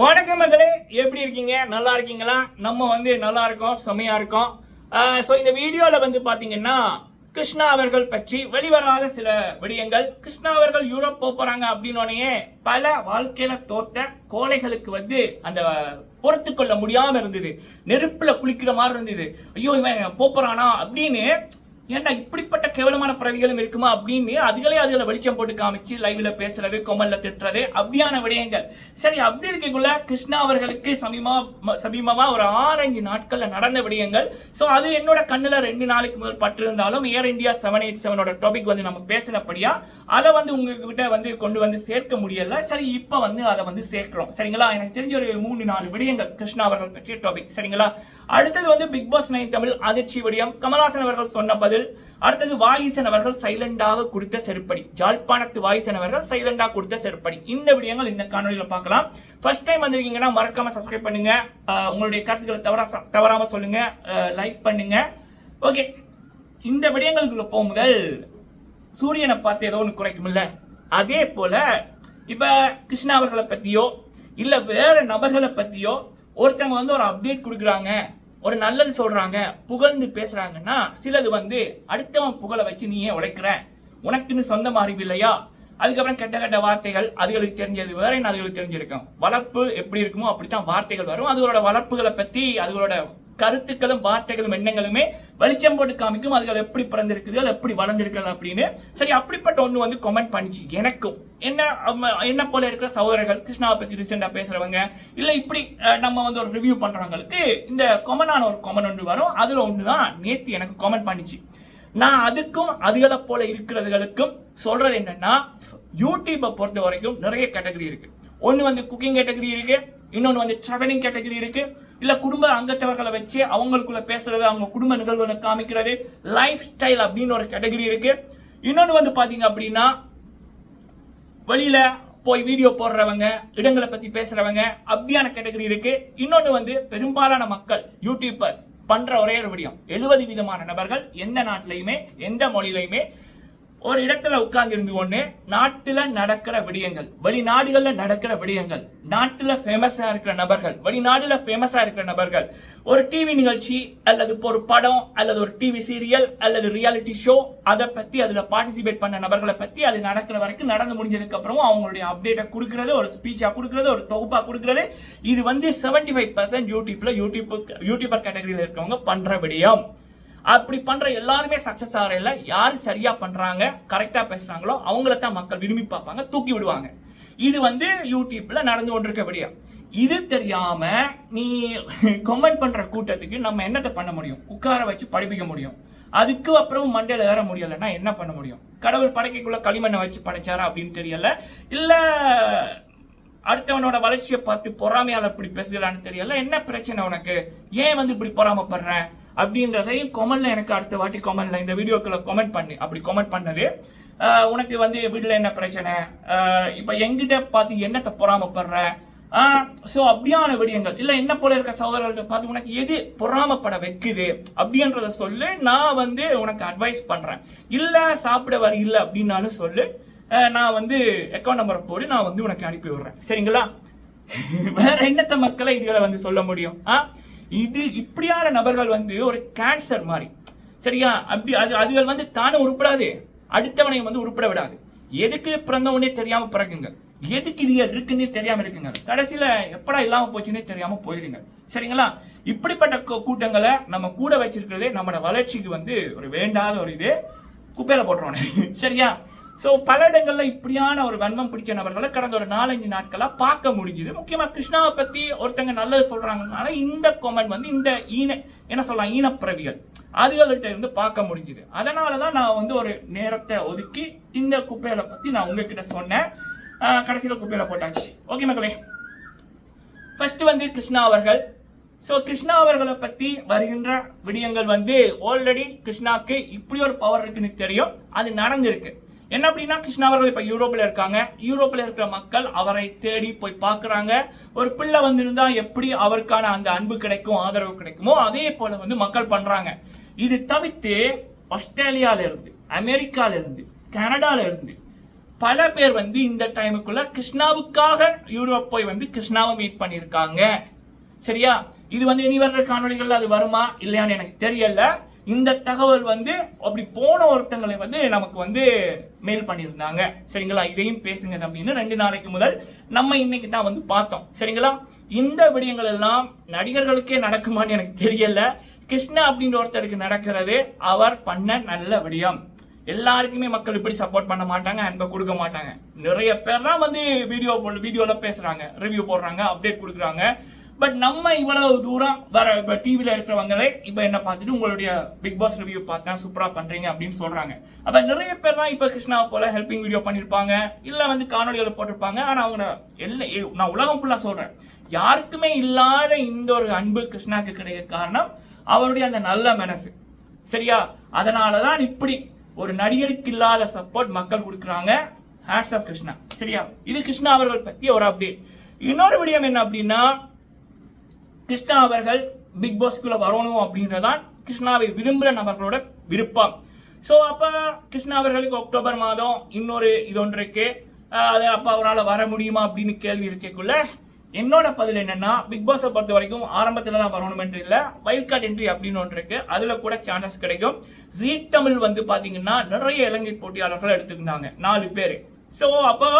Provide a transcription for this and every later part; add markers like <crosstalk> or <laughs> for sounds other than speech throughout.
வணக்கம் மக்களே எப்படி இருக்கீங்க? நல்லா இருக்கீங்களா? நம்ம வந்து நல்லா இருக்கோம் செம்மையா இருக்கோம். ஸோ இந்த வீடியோவில் வந்து பார்த்தீங்கன்னா கிருஷ்ணா அவர்கள் பற்றி வெளிவராத சில விடயங்கள். கிருஷ்ணா அவர்கள் யூரோப் போக போறாங்க அப்படின்னோடனே பல வாழ்க்கையில தோத்த கோழைகளுக்கு வந்து அந்த பொறுத்து கொள்ள முடியாம இருந்தது. நெருப்புல குளிக்கிற மாதிரி இருந்தது. ஐயோ இவன் போறானா அப்படின்னு ஏன்டா இப்படிப்பட்ட கேவலமான பிறவிகளும் இருக்குமா அப்படின்னு அதுகளே அதில் வெளிச்சம் போட்டு காமிச்சு லைவ்ல பேசுறது கொமல்ல திட்டுறது அப்படியான விடயங்கள். சரி அப்படி இருக்கக்குள்ள கிருஷ்ணா அவர்களுக்கு சமீபமா சமீபமா ஒரு ஆறஞ்சு நாட்கள்ல நடந்த விடயங்கள். ஸோ அது என்னோட கண்ணுல ரெண்டு நாளைக்கு முதல் பட்டிருந்தாலும் ஏர் இந்தியா செவன் எயிட் செவனோட டாபிக் வந்து நம்ம பேசினபடியா அதை வந்து உங்ககிட்ட வந்து கொண்டு வந்து சேர்க்க முடியல. சரி இப்போ வந்து அதை வந்து சேர்க்கிறோம். சரிங்களா? எனக்கு தெரிஞ்ச ஒரு மூணு நாலு விடயங்கள் கிருஷ்ணா அவர்கள் பற்றிய டாபிக் சரிங்களா? அடுத்தது வந்து பிக் பாஸ் நைன் தமிழ் அதிர்ச்சி விடயம். கமலாசன் அவர்கள் சொன்ன பதில் அடுத்தது வாயிசன் அவர்கள் சைலண்டாக கொடுத்த செருப்படி. ஜாழ்ப்பாணத்து வாயிசன் அவர்கள் சைலண்டாக கொடுத்த செருப்படி. இந்த விடயங்கள் இந்த காணொலியில் பார்க்கலாம். ஃபர்ஸ்ட் டைம் வந்திருக்கீங்கன்னா மறக்காம சப்ஸ்கிரைப் பண்ணுங்க. உங்களுடைய கருத்துக்களை தவறா தவறாம சொல்லுங்க. லைக் பண்ணுங்க. ஓகே இந்த விடயங்களுக்குள்ள போகும் முதல் சூரியனை பார்த்து ஏதோ ஒன்று குறைக்கும்ல? அதே போல இப்ப கிருஷ்ணா அவர்களை பத்தியோ இல்ல வேற நபர்களை பத்தியோ ஒருத்தவங்க வந்து ஒரு அப்டேட் கொடுக்குறாங்க ஒரு நல்லது சொல்றாங்க புகழ்ந்து பேசுறாங்கன்னா சிலது வந்து அடுத்தவன் புகழை வச்சு நீ ஏன் உழைக்கிற. உனக்குன்னு சொந்தம் அறிவு இல்லையா? அதுக்கப்புறம் கெட்ட கெட்ட வார்த்தைகள் அதுகளுக்கு தெரிஞ்சது வேற அதுகளுக்கு தெரிஞ்சிருக்கும்? வளர்ப்பு எப்படி இருக்குமோ அப்படித்தான் வார்த்தைகள் வரும். அதுகளோட வளர்ப்புகளை பத்தி அதுகளோட கருத்துக்களும் வார்த்தைகளும் எண்ணங்களுமே வெளிச்சம் போட்டு காமிக்கும். அதுகள் எப்படி பிறந்திருக்குது எப்படி வளர்ந்திருக்குது அப்படின்னு. சரி அப்படிப்பட்ட ஒன்று வந்து கமெண்ட் பண்ணிச்சு. எனக்கும். என்ன என்ன போல இருக்கிற சகோதரர்கள் கிருஷ்ணாவை பற்றி ரீசெண்டாக பேசுகிறவங்க இல்லை இப்படி நம்ம வந்து ஒரு ரிவ்யூ பண்ணுறவங்களுக்கு இந்த கொமனான ஒரு கொமன் ஒன்று வரும். அதில் ஒன்று தான் நேத்து எனக்கு கமெண்ட் பண்ணிச்சு. நான் அதுக்கும் அதுகளை போல இருக்கிறதுகளுக்கும் சொல்கிறது என்னென்னா யூடியூப்பை பொறுத்த வரைக்கும் நிறைய கேட்டகரி இருக்குது ஒன்று வந்து குக்கிங் கேட்டகரி இருக்குது இன்னொன்று வந்து ட்ராவலிங் கேட்டகரி இருக்கு. இல்ல குடும்ப அங்கத்தவர்களை வச்சு அவங்களுக்குள்ள பேசுறது அவங்க குடும்ப நிகழ்வுகளை காமிக்கிறது லைஃப் ஸ்டைல் அப்படின்னு ஒரு கேட்டகரி இருக்கு. இன்னொன்று வந்து பாத்தீங்க அப்படின்னா வெளியில போய் வீடியோ போடுறவங்க இடங்களை பத்தி பேசுறவங்க அப்படியான கேட்டகரி இருக்கு. இன்னொன்று வந்து பெரும்பாலான மக்கள் யூடியூபர்ஸ் பண்ற ஒரே ஒரு விடியம் எழுபது விதமான நபர்கள் எந்த நாட்டிலையுமே எந்த மொழியிலையுமே ஒரு இடத்துல உட்கார்ந்து இருந்து கொண்டு நாட்டுல நடக்கிற விடயங்கள் வெளிநாடுகள்ல நடக்கிற விடயங்கள் நாட்டுல ஃபேமஸா இருக்கிற நபர்கள் வெளிநாடுல ஃபேமஸா இருக்கிற நபர்கள் ஒரு டிவி நிகழ்ச்சி அல்லது இப்போ ஒரு படம் அல்லது ஒரு டிவி சீரியல் அல்லது ரியாலிட்டி ஷோ அதை பத்தி அதுல பார்ட்டிசிபேட் பண்ண நபர்களை பத்தி அது நடக்கிற வரைக்கும் நடந்து முடிஞ்சதுக்கு அப்புறம் அவங்களுடைய அப்டேட்டை கொடுக்கறது ஒரு ஸ்பீச்சா கொடுக்கறது ஒரு தொகுப்பா கொடுக்கறது. இது வந்து 75% ஃபைவ் பர்சன்ட் யூடியூப்ல யூடியூப் யூடியூபர் கேட்டகரியில் இருக்கவங்க பண்ற விடயம். அப்படி பண்ற எல்லாருமே சக்சஸ் ஆகல யார் சரியா பண்றாங்க கரெக்டா பேசுறாங்களோ அவங்கள தான் மக்கள் விரும்பி பார்ப்பாங்க தூக்கி விடுவாங்க. இது வந்து யூடியூப்ல நடந்து கொண்டிருக்க விடயம் இது தெரியாம நீ கமெண்ட் பண்ற கூட்டத்துக்கு நம்ம என்னத்தை பண்ண முடியும்? உட்கார வச்சு படிப்பிக்க முடியும். அதுக்கு அப்புறம் மண்டையில ஏற முடியலன்னா என்ன பண்ண முடியும்? கடவுள் படைக்கைக்குள்ள களிமண்ணை வச்சு படைச்சாரா அப்படின்னு தெரியல. இல்ல அடுத்தவனோட வளர்ச்சியை பார்த்து பொறாமையால் இப்படி பேசுகிறான்னு தெரியல. என்ன பிரச்சனை உனக்கு? ஏன் வந்து இப்படி பொறாமப்படுறேன் அப்படின்றதையும் கொமெண்ட்ல எனக்கு அடுத்த வாட்டி கொமெண்ட்ல இந்த வீடியோக்குள்ள கமெண்ட் பண்ணு. அப்படி கொமெண்ட் பண்ணது உனக்கு வந்து வீட்டில் என்ன பிரச்சனை? இப்போ எங்கிட்ட பார்த்து என்னத்தை பொறாமப்படுற? ஸோ அப்படியான விடயங்கள். இல்லை என்ன போல இருக்க சகோதரர்களை பார்த்து உனக்கு எது பொறாமப்பட வைக்குது அப்படின்றத சொல்லு. நான் வந்து உனக்கு அட்வைஸ் பண்ணுறேன் இல்லை சாப்பிட வர இல்லை அப்படின்னாலும் சொல்லு. நான் வந்து அக்கௌண்ட் நம்பரை போட்டு நான் வந்து உனக்கு அனுப்பி விடுறேன். சரிங்களா? வேற என்னத்த மக்களை இதுகளை வந்து சொல்ல முடியும்? ஆ இது இப்படியான நபர்கள் வந்து ஒரு கேன்சர் மாதிரி. சரியா? அப்படி அது அதுகள் வந்து தானே உருப்படாது. அடுத்தவனை வந்து உருப்பிட விடாது. எதுக்கு பிறந்தவனே தெரியாம பிறகுங்க எதுக்கு இது இருக்குன்னு தெரியாம இருக்குங்க? கடைசியில எப்படா இல்லாம போச்சுன்னே தெரியாம போயிடுங்க. சரிங்களா? இப்படிப்பட்ட கூட்டங்களை நம்ம கூட வச்சிருக்கிறதே நம்மளோட வளர்ச்சிக்கு வந்து ஒரு வேண்டாத ஒரு இது. குப்பையில போட்டுருவோம் <laughs> சரியா? ஸோ பல இடங்களில் இப்படியான ஒரு வன்மம் பிடிச்ச நபர்களை கடந்த ஒரு நாலஞ்சு நாட்களாக பார்க்க முடிஞ்சுது. முக்கியமாக கிருஷ்ணாவை பற்றி ஒருத்தங்க நல்லது சொல்கிறாங்கனால இந்த கொமெண்ட் வந்து இந்த ஈன என்ன சொல்லலாம் ஈனப்பிறவிகள் அதுகள்கிட்ட இருந்து பார்க்க முடிஞ்சுது. அதனாலதான் நான் வந்து ஒரு நேரத்தை ஒதுக்கி இந்த குப்பைகளை பற்றி நான் உங்ககிட்ட சொன்னேன். கடைசியில் குப்பையில் குப்பையில போட்டாச்சு. ஓகே மக்களே. ஃபர்ஸ்ட் வந்து கிருஷ்ணா அவர்கள். ஸோ கிருஷ்ணா அவர்களை பற்றி வருகின்ற விடயங்கள் வந்து ஆல்ரெடி கிருஷ்ணாக்கு இப்படி ஒரு பவர் இருக்குன்னு தெரியும். அது நடந்திருக்கு. என்ன அப்படின்னா கிருஷ்ணா அவர்கள் இப்போ யூரோப்பில் இருக்காங்க. யூரோப்பில் இருக்கிற மக்கள் அவரை தேடி போய் பார்க்குறாங்க. ஒரு பிள்ளை வந்திருந்தா எப்படி அவருக்கான அந்த அன்பு கிடைக்கும் ஆதரவு கிடைக்குமோ அதே போல் வந்து மக்கள் பண்ணுறாங்க இது தவிர்த்து ஆஸ்திரேலியாவிலேருந்து அமெரிக்காவிலேருந்து கனடாவிலேருந்து இருந்து இருந்து பல பேர் வந்து இந்த டைமுக்குள்ள கிருஷ்ணாவுக்காக யூரோப் போய் வந்து கிருஷ்ணாவை மீட் பண்ணியிருக்காங்க. சரியா? இது வந்து இனி வர்ற காணொலிகள் அது வருமா? இல்லையான்னு எனக்கு தெரியல. இந்த தகவல் வந்து அப்படி போன ஒருத்தங்களை வந்து நமக்கு வந்து மெயில் பண்ணியிருந்தாங்க. சரிங்களா? இதையும் பேசுங்க அப்படின்னு ரெண்டு நாளைக்கு முதல் நம்ம இன்னைக்கு தான் வந்து பார்த்தோம். சரிங்களா? இந்த விடயங்கள் எல்லாம் நடிகர்களுக்கே நடக்குமான்னு எனக்கு தெரியல. கிருஷ்ணா அப்படின்ற ஒருத்தருக்கு நடக்கிறது அவர் பண்ண நல்ல விடயம். எல்லாருக்குமே மக்கள் இப்படி சப்போர்ட் பண்ண மாட்டாங்க அன்பை கொடுக்க மாட்டாங்க. நிறைய பேர் தான் வந்து வீடியோ போல் வீடியோவில் பேசுகிறாங்க ரிவ்யூ போடுறாங்க அப்டேட் கொடுக்குறாங்க. பட் நம்ம இவ்வளவு தூரம் வர இப்போ டிவியில் இருக்கிறவங்களே இப்போ என்ன பார்த்துட்டு உங்களுடைய பிக் பாஸ் ரிவ்யூ பார்த்தேன் சூப்பராக பண்ணுறீங்க அப்படின்னு சொல்கிறாங்க அப்போ நிறைய பேர் தான் இப்போ கிருஷ்ணா போல ஹெல்பிங் வீடியோ பண்ணியிருப்பாங்க இல்லை வந்து காணொலிகளை போட்டிருப்பாங்க. ஆனால் அவங்க எல்லாம் ஏ- நான் உலகம் ஃபுல்லாக சொல்கிறேன் யாருக்குமே இல்லாத இந்த ஒரு அன்பு கிருஷ்ணாக்கு கிடைக்க காரணம் அவருடைய அந்த நல்ல மனசு. சரியா? அதனால தான் இப்படி ஒரு நடிகருக்கு இல்லாத சப்போர்ட் மக்கள் கொடுக்குறாங்க ஹேட்ஸ் ஆஃப் கிருஷ்ணா. சரியா? இது கிருஷ்ணா அவர்கள் பற்றி ஒரு அப்டேட் இன்னொரு விடயம் என்ன அப்படின்னா கிருஷ்ணா அவர்கள் பிக் பாஸ்க்குள்ள வரணும் அப்படின்றதான் கிருஷ்ணாவை விரும்புகிற நபர்களோட விருப்பம். ஸோ அப்போ கிருஷ்ணா அவர்களுக்கு அக்டோபர் மாதம் இன்னொரு இது ஒன்று இருக்கு. அது அப்போ அவரால் வர முடியுமா அப்படின்னு கேள்வி இருக்கக்குள்ள என்னோட பதில் என்னன்னா பிக் பாஸை பொறுத்த வரைக்கும் ஆரம்பத்தில் தான் வரணுமென்று இல்லை வைல்ட் கார்டு என்ட்ரி அப்படின்னு ஒன்று இருக்கு. அதில் கூட சான்சஸ் கிடைக்கும். ஜீ தமிழ் வந்து பார்த்தீங்கன்னா நிறைய இலங்கை போட்டியாளர்கள் எடுத்துக்கிட்டாங்க நாலு பேர். ஸோ அப்போ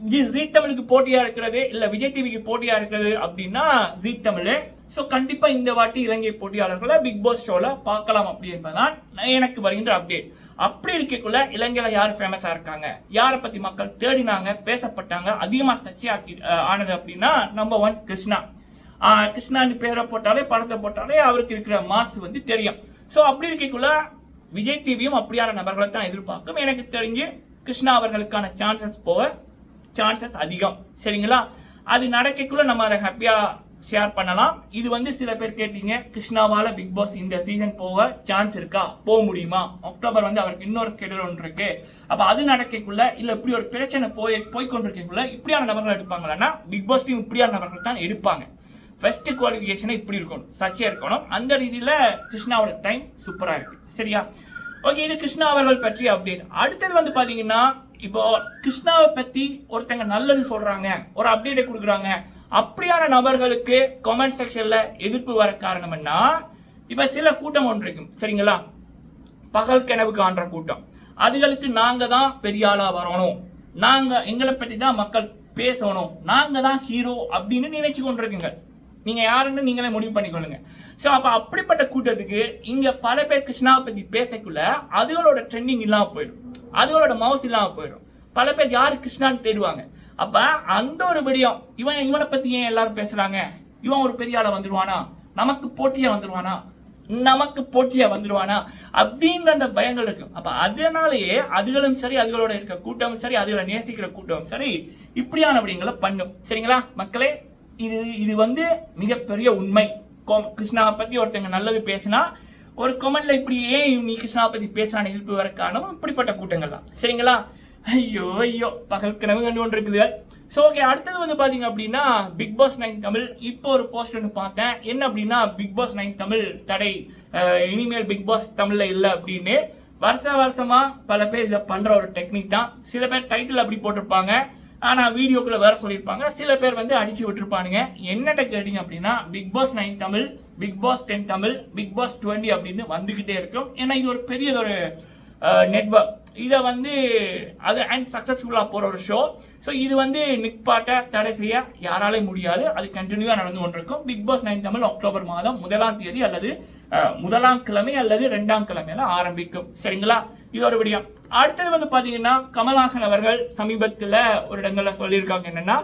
ஜி தமிழுக்கு போட்டியா இருக்கிறது இல்ல விஜய் டிவிக்கு போட்டியா இருக்கிறது அப்படின்னா ஜீ தமிழ். ஸோ கண்டிப்பா இந்த வாட்டி இலங்கை போட்டியாளர்களை பிக் பாஸ் ஷோல பார்க்கலாம் அப்படி என்பதுதான் எனக்கு வருகின்ற அப்டேட் அப்படி இருக்கக்குள்ள இலங்கையில யார் ஃபேமஸா இருக்காங்க? யாரை பத்தி மக்கள் தேடினாங்க பேசப்பட்டாங்க அதிகமா சர்ச்சையாக்கி ஆனது அப்படின்னா நம்பர் ஒன் கிருஷ்ணா. ஆஹ், கிருஷ்ணான்னு பேரை போட்டாலே படத்தை போட்டாலே அவருக்கு இருக்கிற மாசு வந்து தெரியும். ஸோ அப்படி இருக்கக்குள்ள விஜய் டிவியும் அப்படியான நபர்களை தான் எதிர்பார்க்கும். எனக்கு தெரிஞ்சு கிருஷ்ணா அவர்களுக்கான சான்சஸ் போக சான்சஸ் அதிகம். சரிங்களா? அது நடக்கக்குள்ள நம்ம அதை ஹாப்பியா ஷேர் பண்ணலாம். இது வந்து சில பேர் கேட்டீங்க கிருஷ்ணாவால பிக் பாஸ் இந்த சீசன் போக சான்ஸ் இருக்கா? போக முடியுமா? அக்டோபர் வந்து அவருக்கு இன்னொரு ஸ்கெடியூல் ஒன்று இருக்கு. அப்ப அது நடக்கக்குள்ள இல்ல இப்படி ஒரு பிரச்சனை போய் போய் கொண்டிருக்கக்குள்ள இப்படியான நபர்கள் எடுப்பாங்களான்னா பிக் பாஸ் டீம் இப்படியான நபர்கள் தான் எடுப்பாங்க. ஃபர்ஸ்ட் குவாலிஃபிகேஷனை இப்படி இருக்கணும். சர்ச்சையா இருக்கணும். அந்த ரீதியில கிருஷ்ணாவோட டைம் சூப்பரா இருக்கு. சரியா? ஓகே இது கிருஷ்ணா அவர்கள் பற்றி அப்டேட் அடுத்தது வந்து பாத்தீங்கன்னா இப்போ கிருஷ்ணாவை பத்தி ஒருத்தங்க நல்லது சொல்றாங்க ஒரு அப்டேட்டை கொடுக்குறாங்க. அப்படியான நபர்களுக்கு கமெண்ட் செக்ஷன்ல எதிர்ப்பு வர காரணம் என்ன? இப்ப சில கூட்டம் ஒன்று இருக்கும் சரிங்களா? பகல் கனவு காண்ற கூட்டம். அதுகளுக்கு நாங்க தான் பெரிய ஆளா வரணும். நாங்க எங்களை பற்றி தான் மக்கள் பேசணும். நாங்க தான் ஹீரோ அப்படின்னு நினைச்சு கொண்டிருக்கீங்க. நீங்க யாருன்னு நீங்களே முடிவு பண்ணிக்கொள்ளுங்க. ஸோ அப்போ அப்படிப்பட்ட கூட்டத்துக்கு இங்க பல பேர் கிருஷ்ணாவை பத்தி பேசக்குள்ள அதுகளோட ட்ரெண்டிங் இல்லாமல் போயிடும். அதுகளோட மவுஸ் இல்லாமல் போயிடும். பல பேர் யார் கிருஷ்ணான்னு தேடுவாங்க. அப்ப அந்த ஒரு விடயம் இவன் இவனை பத்தி ஏன் எல்லாரும் பேசுறாங்க? இவன் ஒரு பெரிய ஆளை வந்துடுவானா நமக்கு போட்டியா வந்துடுவானா நமக்கு போட்டியா வந்துடுவானா அப்படின்ற அந்த பயங்கள் இருக்கு அப்ப அதனாலேயே அதுகளும் சரி அதுகளோட இருக்க கூட்டமும் சரி அதுகளை நேசிக்கிற கூட்டமும் சரி இப்படியான விடயங்களை பண்ணும். சரிங்களா? மக்களே இது இது வந்து மிகப்பெரிய உண்மை. கோ- கிருஷ்ணாவை பத்தி ஒருத்தங்க நல்லது பேசினா ஒரு கமெண்ட்ல இப்படி ஏன் நீ கிருஷ்ணாவை பத்தி பேசுறான இழுப்பு வர காரணம் இப்படிப்பட்ட கூட்டங்கள் தான். சரிங்களா? ஐயோ ஐயோ பகல் கனவு கண்டு ஒன்று இருக்குது ஸோ ஓகே அடுத்தது வந்து பாத்தீங்க அப்படின்னா பிக் பாஸ் நைன் தமிழ் இப்போ ஒரு போஸ்ட் ஒன்று பார்த்தேன். என்ன அப்படின்னா பிக் பாஸ் நைன் தமிழ் தடை. இனிமேல் பிக் பாஸ் தமிழ்ல இல்லை அப்படின்னு. வருஷ வருஷமா பல பேர் இதை பண்ற ஒரு டெக்னிக் தான். சில பேர் டைட்டில் அப்படி போட்டிருப்பாங்க. ஆனால் வீடியோக்குள்ளே வேறு சொல்லியிருப்பாங்க. சில பேர் வந்து அடித்து விட்டுருப்பானுங்க. என்னட்ட கேட்டிங்க அப்படின்னா Bigg Boss nine Tamil Bigg Boss ten Tamil Bigg Boss twenty அப்படின்னு வந்துக்கிட்டே இருக்கும். ஏன்னா இது ஒரு பெரியதொரு நெட்வொர்க் இதை வந்து அது அண்ட் சக்ஸஸ்ஃபுல்லாக போகிற ஒரு ஷோ ஸோ இது வந்து நிற்பாட்ட தடை செய்ய யாராலே முடியாது. அது கண்டினியூவாக நடந்து கொண்டிருக்கும். Bigg Boss nine Tamil October மாதம் முதலாம் தேதி அல்லது முதலாம் கிழமை அல்லது ரெண்டாம் கிழமையில ஆரம்பிக்கும். சரிங்களா? இது ஒரு விடயம். அடுத்தது வந்து பார்த்தீங்கன்னா கமல்ஹாசன் அவர்கள் சமீபத்தில் ஒரு இடங்கள்ல சொல்லியிருக்காங்க என்னன்னா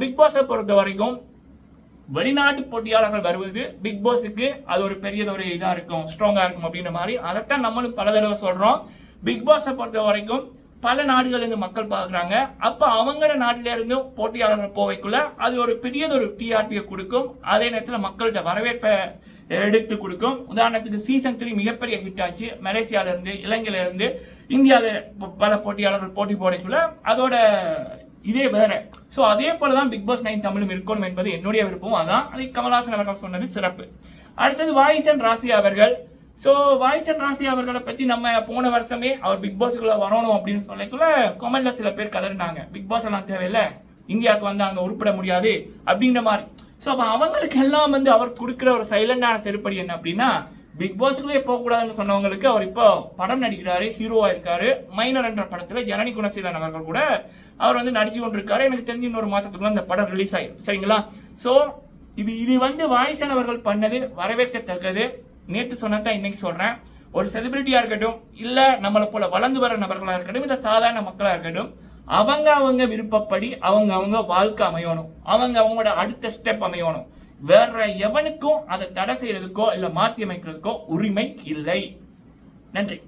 பிக் பாஸை பொறுத்த வரைக்கும் வெளிநாட்டு போட்டியாளர்கள் வருவது பிக் பாஸுக்கு அது ஒரு பெரிய ஒரு இதாக இருக்கும் ஸ்ட்ராங்காக இருக்கும் அப்படின்ற மாதிரி. அதைத்தான் நம்மளும் பல தடவை சொல்கிறோம் பிக் பாஸை பொறுத்த வரைக்கும் பல நாடுகள்லேருந்து மக்கள் பார்க்குறாங்க. அப்போ அவங்கள நாட்டிலேருந்து போட்டியாளர்கள் போவைக்குள்ள அது ஒரு பெரியதொரு டிஆர்பியை கொடுக்கும். அதே நேரத்தில் மக்கள்கிட்ட வரவேற்பை எடுத்து கொடுக்கும். உதாரணத்துக்கு சீசன் த்ரீ மிகப்பெரிய ஹிட் ஆச்சு. மலேசியாவிலேருந்து இலங்கையிலேருந்து இந்தியாவில் பல போட்டியாளர்கள் போட்டி போடக்குள்ள அதோட இதே வேற. ஸோ அதே போல தான் பிக் பாஸ் நைன் தமிழும் இருக்கணும் என்பது என்னுடைய விருப்பம். அதான் அதை கமல்ஹாசன் அவர்கள் சொன்னது சிறப்பு. அடுத்தது வாயிசன் ராசி அவர்கள். ஸோ வாய்சன் ராசி அவர்களை பற்றி நம்ம போன வருஷமே அவர் பிக் பாஸுக்குள்ள வரணும் அப்படின்னு சொல்லக்குள்ள கொமெண்ட்ல சில பேர் கலர்னாங்க பிக் பாஸ் எல்லாம் தேவையில்ல. இந்தியாவுக்கு வந்து அங்கே உருப்பிட முடியாது அப்படிங்கிற மாதிரி. ஸோ அப்போ அவங்களுக்கு எல்லாம் வந்து அவர் கொடுக்குற ஒரு சைலண்டான செருப்படி என்ன அப்படின்னா பிக் பாஸுக்குள்ளே போகக்கூடாதுன்னு சொன்னவங்களுக்கு அவர் இப்போ படம் நடிக்கிறாரு ஹீரோவாக இருக்காரு. மைனர் என்ற படத்தில் ஜனனி குணசீலன் அவர்கள் கூட அவர் வந்து நடிச்சு கொண்டிருக்காரு. எனக்கு தெரிஞ்சு இன்னொரு மாதத்துக்குள்ள அந்த படம் ரிலீஸ் ஆகிடும் சரிங்களா? ஸோ இது இது வந்து வாய்சன் அவர்கள் பண்ணது வரவேற்கத்தக்கது. நேற்று சொன்னதான் இன்னைக்கு சொல்றேன். ஒரு செலிபிரிட்டியா இருக்கட்டும் இல்ல நம்மளை போல வளர்ந்து வர நபர்களா இருக்கட்டும் இல்ல சாதாரண மக்களா இருக்கட்டும் அவங்க அவங்க விருப்பப்படி அவங்க அவங்க வாழ்க்கை அமையணும். அவங்க அவங்களோட அடுத்த ஸ்டெப் அமையணும். வேற எவனுக்கும் அதை தடை செய்யறதுக்கோ இல்ல மாத்தி அமைக்கிறதுக்கோ உரிமை இல்லை. நன்றி.